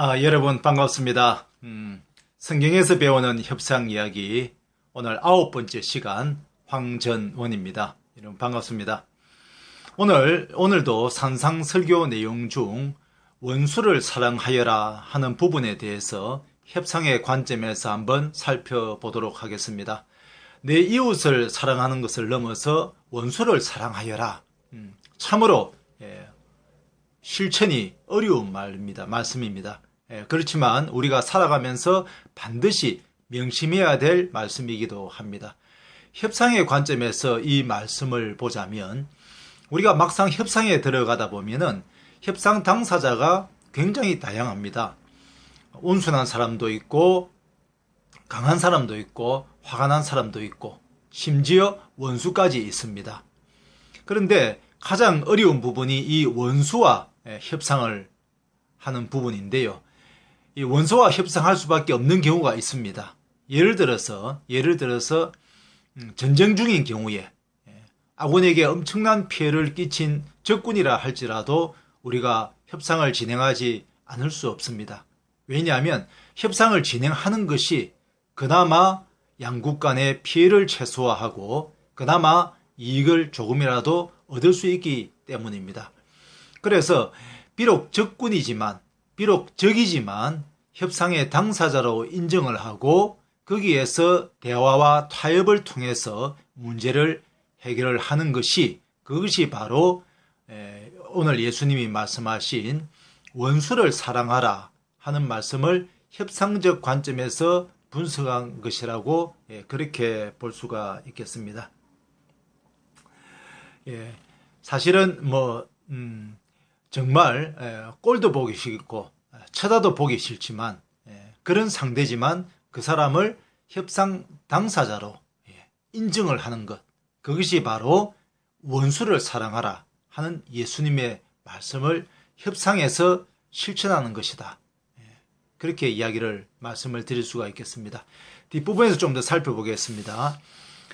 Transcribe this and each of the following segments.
아, 여러분 반갑습니다. 음, 성경에서 배우는 협상 이야기 오늘 아홉 번째 시간 황전원입니다. 여러분 반갑습니다. 오늘 오늘도 산상 설교 내용 중 원수를 사랑하여라 하는 부분에 대해서 협상의 관점에서 한번 살펴보도록 하겠습니다. 내 이웃을 사랑하는 것을 넘어서 원수를 사랑하여라. 음, 참으로 예, 실천이 어려운 말입니다. 말씀입니다. 예, 그렇지만 우리가 살아가면서 반드시 명심해야 될 말씀이기도 합니다. 협상의 관점에서 이 말씀을 보자면 우리가 막상 협상에 들어가다 보면은 협상 당사자가 굉장히 다양합니다. 온순한 사람도 있고 강한 사람도 있고 화가 난 사람도 있고 심지어 원수까지 있습니다. 그런데 가장 어려운 부분이 이 원수와 협상을 하는 부분인데요. 이 원수와 협상할 수밖에 없는 경우가 있습니다. 예를 들어서 예를 들어서 음, 전쟁 중인 경우에 아군에게 엄청난 피해를 끼친 적군이라 할지라도 우리가 협상을 진행하지 않을 수 없습니다. 왜냐하면 협상을 진행하는 것이 그나마 양국 간의 피해를 최소화하고 그나마 이익을 조금이라도 얻을 수 있기 때문입니다. 그래서 비록 적군이지만 비록 적이지만 협상의 당사자로 인정을 하고 거기에서 대화와 타협을 통해서 문제를 해결을 하는 것이 그것이 바로 오늘 예수님이 말씀하신 원수를 사랑하라 하는 말씀을 협상적 관점에서 분석한 것이라고 예, 그렇게 볼 수가 있겠습니다. 예, 사실은 뭐 음, 정말 꼴도 보기 싫고 쳐다도 보기 싫지만 그런 상대지만 그 사람을 협상 당사자로 예, 인정을 하는 것 그것이 바로 원수를 사랑하라 하는 예수님의 말씀을 협상에서 실천하는 것이다. 예, 그렇게 이야기를 말씀을 드릴 수가 있겠습니다. 뒷부분에서 좀 더 살펴보겠습니다.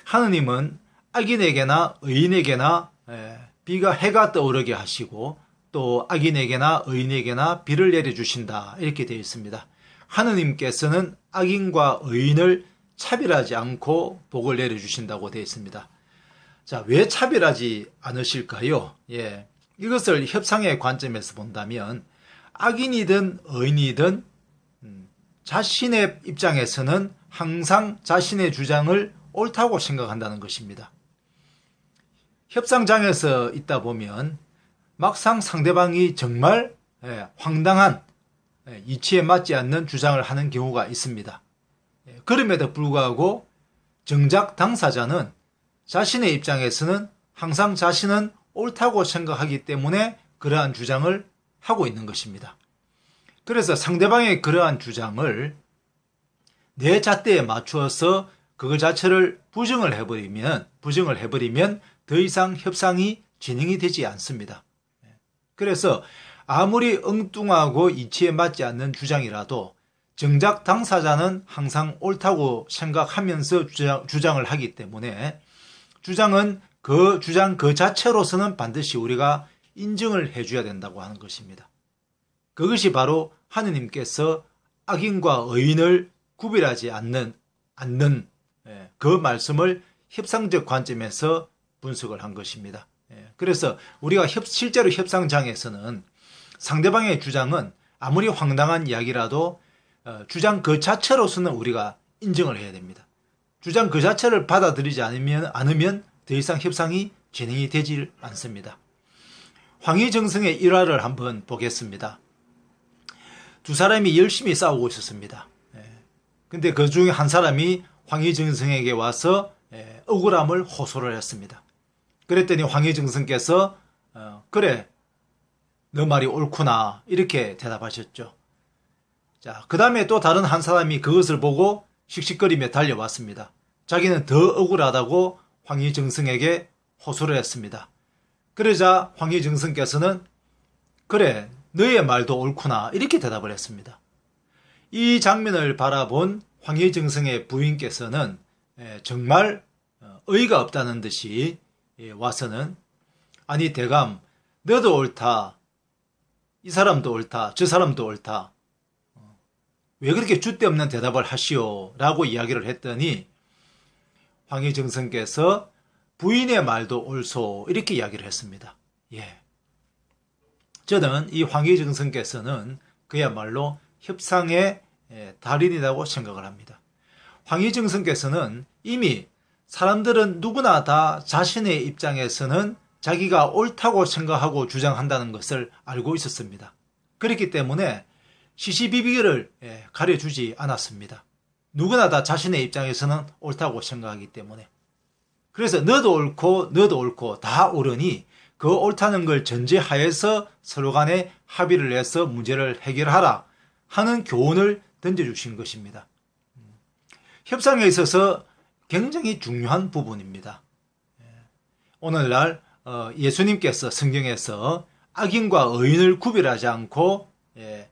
하느님은 악인에게나 의인에게나 예, 비가 해가 떠오르게 하시고 또 악인에게나 의인에게나 비를 내려주신다 이렇게 되어 있습니다. 하느님께서는 악인과 의인을 차별하지 않고 복을 내려주신다고 되어 있습니다. 자, 왜 차별하지 않으실까요? 예. 이것을 협상의 관점에서 본다면 악인이든 의인이든 음, 자신의 입장에서는 항상 자신의 주장을 옳다고 생각한다는 것입니다. 협상장에서 있다 보면 막상 상대방이 정말 예, 황당한 예, 이치에 맞지 않는 주장을 하는 경우가 있습니다. 예, 그럼에도 불구하고 정작 당사자는 자신의 입장에서는 항상 자신은 옳다고 생각하기 때문에 그러한 주장을 하고 있는 것입니다. 그래서 상대방의 그러한 주장을 내 잣대에 맞추어서 그것 자체를 부정을 해버리면 부정을 해버리면 더 이상 협상이 진행이 되지 않습니다. 그래서 아무리 엉뚱하고 이치에 맞지 않는 주장이라도 정작 당사자는 항상 옳다고 생각하면서 주장, 을 하기 때문에 주장은 그 주장 그 자체로서는 반드시 우리가 인정을 해줘야 된다고 하는 것입니다. 그것이 바로 하느님께서 악인과 의인을 구별하지 않는, 않는 예, 그 말씀을 협상적 관점에서 분석을 한 것입니다. 예, 그래서 우리가 협, 실제로 협상장에서는 상대방의 주장은 아무리 황당한 이야기라도 어, 주장 그 자체로서는 우리가 인정을 해야 됩니다. 주장 그 자체를 받아들이지 않으면, 않으면 더 이상 협상이 진행이 되질 않습니다. 황희정성의 일화를 한번 보겠습니다. 두 사람이 열심히 싸우고 있었습니다. 예. 근데 그 중에 한 사람이 황희정성에게 와서 예, 억울함을 호소를 했습니다. 그랬더니 황희정성께서 어, 그래 너 말이 옳구나 이렇게 대답하셨죠. 자, 그 다음에 또 다른 한 사람이 그것을 보고 씩씩거리며 달려왔습니다. 자기는 더 억울하다고 황희정승에게 호소를 했습니다. 그러자 황희정승께서는 그래 너의 말도 옳구나 이렇게 대답을 했습니다. 이 장면을 바라본 황희정승의 부인께서는 정말 어, 의의가 없다는 듯이 예, 와서는 아니 대감 너도 옳다 이 사람도 옳다 저 사람도 옳다 왜 그렇게 줏대 없는 대답을 하시오? 라고 이야기를 했더니 황희정선께서 부인의 말도 옳소 이렇게 이야기를 했습니다. 예. 저는 이 황희정선께서는 그야말로 협상의 예, 달인이라고 생각을 합니다. 황희정선께서는 이미 사람들은 누구나 다 자신의 입장에서는 자기가 옳다고 생각하고 주장한다는 것을 알고 있었습니다. 그렇기 때문에 시시비비를 예, 가려주지 않았습니다. 누구나 다 자신의 입장에서는 옳다고 생각하기 때문에. 그래서 너도 옳고 너도 옳고 다 옳으니 그 옳다는 걸 전제하에서 서로 간에 합의를 해서 문제를 해결하라 하는 교훈을 던져주신 것입니다. 협상에 있어서 굉장히 중요한 부분입니다. 예. 오늘날 어, 예수님께서 성경에서 악인과 의인을 구별하지 않고 예,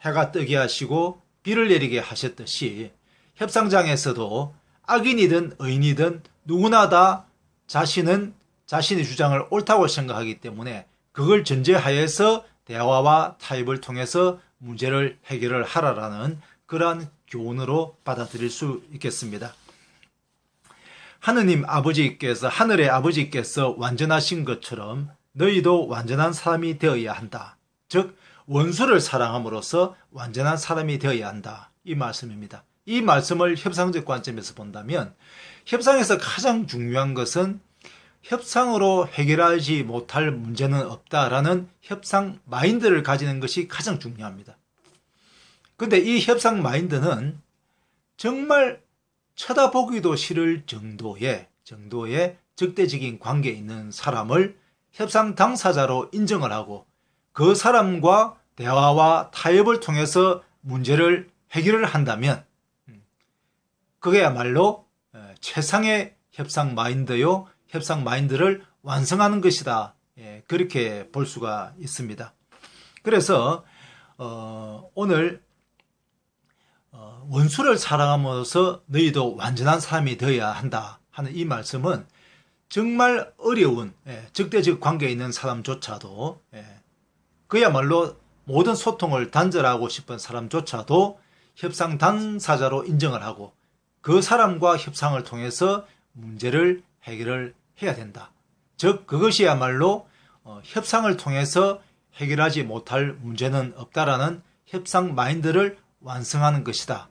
해가 뜨게 하시고 비를 내리게 하셨듯이 협상장에서도 악인이든 의인이든 누구나 다 자신은 자신의 주장을 옳다고 생각하기 때문에 그걸 전제하에서 대화와 타협을 통해서 문제를 해결을 하라라는 그러한 교훈으로 받아들일 수 있겠습니다. 하느님 아버지께서 하늘의 아버지께서 완전하신 것처럼 너희도 완전한 사람이 되어야 한다. 즉 원수를 사랑함으로써 완전한 사람이 되어야 한다. 이 말씀입니다. 이 말씀을 협상적 관점에서 본다면 협상에서 가장 중요한 것은 협상으로 해결하지 못할 문제는 없다라는 협상 마인드를 가지는 것이 가장 중요합니다. 근데 이 협상 마인드는 정말 쳐다보기도 싫을 정도의 정도의 적대적인 관계에 있는 사람을 협상 당사자로 인정을 하고 그 사람과 대화와 타협을 통해서 문제를 해결을 한다면 음, 그게야말로 최상의 협상 마인드요 협상 마인드를 완성하는 것이다 예, 그렇게 볼 수가 있습니다. 그래서 어, 오늘 어, 원수를 사랑함으로써 너희도 완전한 사람이 되어야 한다 하는 이 말씀은 정말 어려운 예, 적대적 관계에 있는 사람조차도 예, 그야말로 모든 소통을 단절하고 싶은 사람조차도 협상 당사자로 인정을 하고 그 사람과 협상을 통해서 문제를 해결을 해야 된다. 즉 그것이야말로 어, 협상을 통해서 해결하지 못할 문제는 없다라는 협상 마인드를 완성하는 것이다.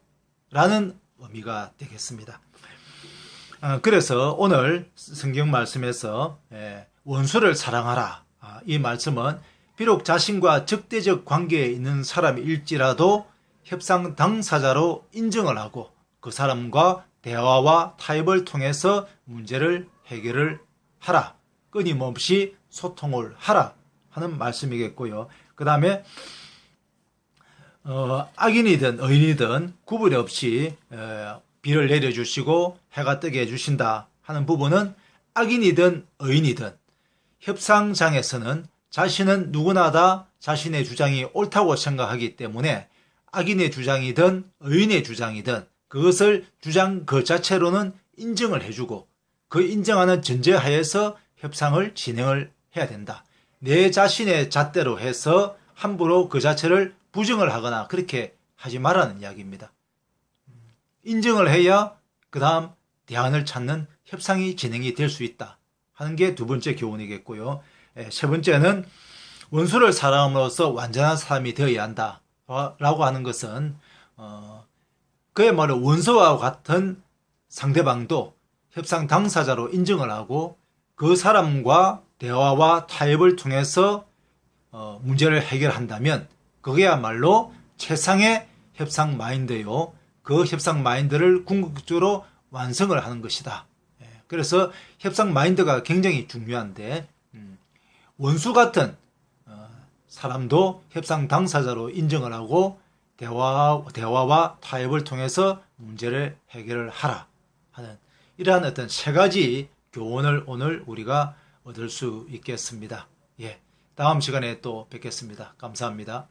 라는 의미가 되겠습니다. 어, 그래서 오늘 성경 말씀에서 예, 원수를 사랑하라. 아, 이 말씀은 비록 자신과 적대적 관계에 있는 사람일지라도 협상 당사자로 인정을 하고 그 사람과 대화와 타협을 통해서 문제를 해결을 하라. 끊임없이 소통을 하라 하는 말씀이겠고요. 그 다음에 어, 악인이든 의인이든 구분 없이 어, 비를 내려주시고 해가 뜨게 해주신다 하는 부분은 악인이든 의인이든 협상장에서는 자신은 누구나 다 자신의 주장이 옳다고 생각하기 때문에 악인의 주장이든 의인의 주장이든 그것을 주장 그 자체로는 인정을 해주고 그 인정하는 전제하에서 협상을 진행을 해야 된다. 내 자신의 잣대로 해서 함부로 그 자체를 부정을 하거나 그렇게 하지 말라는 이야기입니다. 인정을 해야 그 다음 대안을 찾는 협상이 진행이 될 수 있다 하는 게 두 번째 교훈이겠고요. 예, 세 번째는 원수를 사랑함으로써 완전한 사람이 되어야 한다 라고 하는 것은 어, 그야말로 원수와 같은 상대방도 협상 당사자로 인정을 하고 그 사람과 대화와 타협을 통해서 어, 문제를 해결한다면 그게야말로 최상의 협상 마인드요. 그 협상 마인드를 궁극적으로 완성을 하는 것이다. 예, 그래서 협상 마인드가 굉장히 중요한데 음, 원수 같은 어, 사람도 협상 당사자로 인정을 하고 대화, 대화와 타협을 통해서 문제를 해결을 하라 하는 이러한 어떤 세 가지 교훈을 오늘 우리가 얻을 수 있겠습니다. 예. 다음 시간에 또 뵙겠습니다. 감사합니다.